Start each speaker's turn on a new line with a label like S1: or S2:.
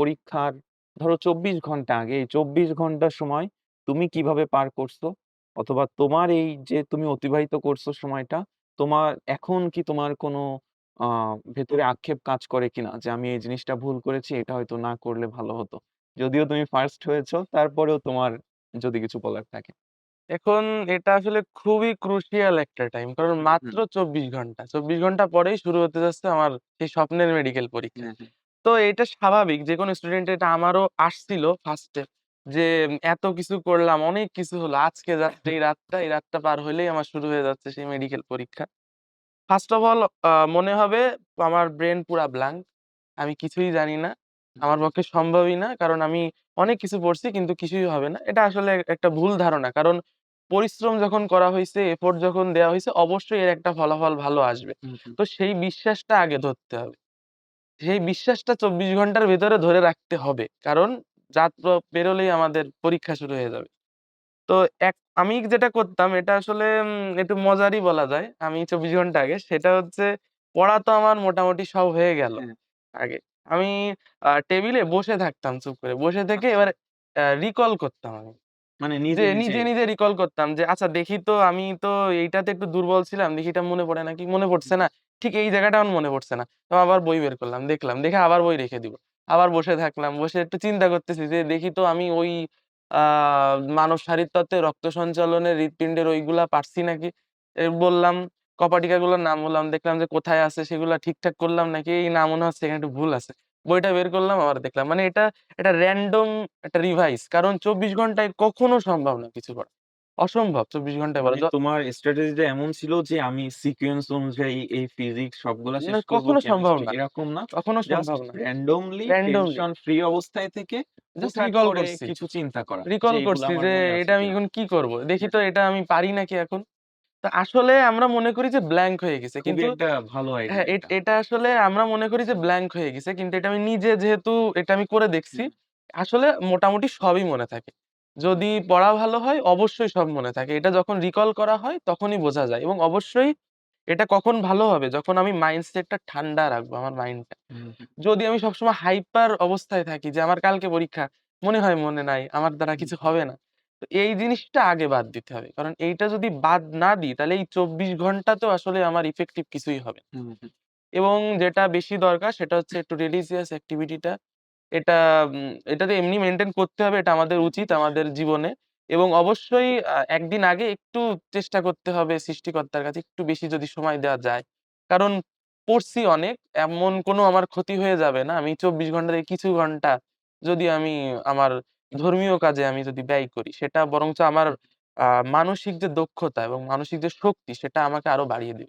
S1: পরীক্ষার ধরো ২৪ ঘণ্টা আগে, এই ২৪ ঘণ্টার সময় তুমি কীভাবে পার করছ? অথবা তোমার এই যে তুমি অতিবাহিত করছ সময়টা, তোমার এখন কি তোমার কোনো আ ভেতরে আক্ষেপ কাজ করে কিনা? যে আমি এই জিনিসটা ভুল করেছি, এটা হয়তো না করলে ভালো হতো। যদিও তুমি ফার্স্ট হয়েছো, তারপরেও তোমার যদি কিছু বলার থাকে।
S2: এখন এটা আসলে খুবই ক্রুশিয়াল একটা টাইম। কারণ মাত্র চব্বিশ ঘণ্টা। ২৪ ঘণ্টা পরেই শুরু হতে যাচ্ছে আমার সেই স্বপ্নের মেডিকেল পরীক্ষা। তো এটা স্বাভাবিক যেকোনো স্টুডেন্টের এটা আমারও আসছিল ফার্স্টে যে এত কিছু করলাম, অনেক কিছু হলো। আজকে জাস্ট এই রাতটা, এই রাতটা পার হলেই আমার শুরু হয়ে যাচ্ছে সেই মেডিকেল পরীক্ষা। ফার্স্ট অফ অল মনে হবে আমার ব্রেন পুরা ব্ল্যাংক। আমি কিছুই জানি না। আমার পক্ষে সম্ভবই না। কারণ আমি অনেক কিছু পড়ছি কিন্তু কিছুই হবে না। এটা আসলে একটা ভুল ধারণা। কারণ পরিশ্রম যখন করা হয়েছে এফোর্ট যখন দেওয়া হয়েছে অবশ্যই এর একটা ফলাফল ভালো আসবে। তো সেই বিশ্বাসটা আগে ধরতে হবে। সেই বিশ্বাসটা ২৪ ঘণ্টার ভেতরে ধরে রাখতে হবে। কারণ রাত প পেরোলেই আমাদের পরীক্ষা শুরু হয়ে যাবে। তো এক আমি যেটা করতাম এটা আসলে একটু মজারই বলা যায়। আমি ২৪ ঘণ্টা আগে সেটা হচ্ছে পড়া তো আমার মোটামুটি সব হয়ে গেল
S1: হ্যাঁ,
S2: আগে। আমি টেবিলে বসে থাকতাম চুপ করে। বসে থেকে
S1: আচ্ছা।
S2: এবার রিকল করতাম আমি।
S1: মানে নিজে, নিজে
S2: নিজে, নিজে রিকল করতাম যে আচ্ছা দেখি তো আমি তো এইটাতে একটু দুর্বল ছিলাম। দেখি এটা মনে পড়ে নাকি? মনে পড়ছে না। ঠিক এই জায়গাটা আমার মনে পড়ছে না। তো আবার বই বের করলাম, দেখলাম। দেখে আবার বই রেখে দিব। আবার বসে থাকলাম। বসে একটু চিন্তা করতেছি যে দেখি তো আমি ওই আ মানব শারীরতত্ত্বে রক্ত সঞ্চালনের হৃৎপিণ্ডের ওইগুলা পারছি নাকি? বললাম, কপাটিকাগুলোর নাম বললাম। দেখলাম যে কোথায় আছে সেগুলা ঠিকঠাক করলাম নাকি? এই না মনে হচ্ছে এখানে একটু ভুল আছে। বইটা বের করলাম আবার দেখলাম। মানে এটা এটা র‍্যান্ডম একটা রিভাইস। কারণ ২৪ ঘন্টায় কখনো সম্ভব না কিছু করা। অসম্ভব ২৪ ঘন্টায় পড়া।
S1: মানে তোমার স্ট্র্যাটেজিটা এমন ছিল যে আমি সিকোয়েন্স অনুযায়ী এই ফিজিক্স সবগুলা
S2: না
S1: শেষ করব,
S2: কখনো সম্ভব না।
S1: এরকম না।
S2: কখনো সম্ভব না।
S1: র‍্যান্ডমলি টেনশন ফ্রি অবস্থায় থেকে
S2: রিকল করছি।
S1: কিছু চিন্তা করা।
S2: রিকল করছি যে এটা আমি এখন কি করব? দেখি
S1: হ্যাঁ,
S2: তো
S1: হ্যাঁ।
S2: এটা আমি পারি নাকি এখন? তো আসলে আমরা মনে করি যে ব্ল্যাংক হয়ে গেছে। কিন্তু
S1: একটা ভালো
S2: হ্যাঁ,
S1: আইডিয়া
S2: এটা।
S1: এটা
S2: আসলে আমরা মনে করি যে ব্ল্যাংক হয়ে গেছে। কিন্তু এটা আমি নিজে যেহেতু এটা আমি করে দেখছি, আসলে মোটামুটি সবই মনে থাকে। যদি পড়া ভালো হয় অবশ্যই সব মনে থাকে। এটা যখন রিকল করা হয় তখনই বোঝা যায় এবং অবশ্যই এটা কখন ভালো হবে? যখন আমি মাইন্ডসেটটা ঠান্ডা রাখব আমার মাইন্ডটা।
S1: হুম, হুম,
S2: যদি আমি সবসময় হাইপার অবস্থায় থাকি যে আমার কালকে পরীক্ষা, মনে হয় মনে নাই, আমার দ্বারা
S1: হুম,
S2: কিছু হবে না। তো এই জিনিসটা আগে বাদ দিতে হবে। কারণ এইটা যদি বাদ না দিই তাহলে এই ২৪ ঘন্টাতেও আসলে আমার ইফেক্টিভ কিছুই হবে না।
S1: হুম, হুম।
S2: এবং যেটা বেশি দরকার সেটা হচ্ছে একটু রিলিজিয়াস অ্যাক্টিভিটি টা। এটা উম এটা তো এমনি মেইনটেইন করতে হবে এটা আমাদের উচিত আমাদের জীবনে। এবং অবশ্যই আ একদিন আগে একটু চেষ্টা করতে হবে সৃষ্টিকর্তার কাছে একটু বেশি যদি সময় দেওয়া যায়। কারণ পড়ছি অনেক, এমন কোনো আমার ক্ষতি হয়ে যাবে না। আমি ২৪ ঘণ্টা থেকে কিছু ঘণ্টা যদি আমি আমার ধর্মীয় কাজে আমি যদি ব্যয় করি, সেটা বরঞ্চ আমার
S1: হুম।
S2: আ মানসিক যে দক্ষতা এবং মানসিক যে শক্তি সেটা আমাকে আরও বাড়িয়ে দিবে।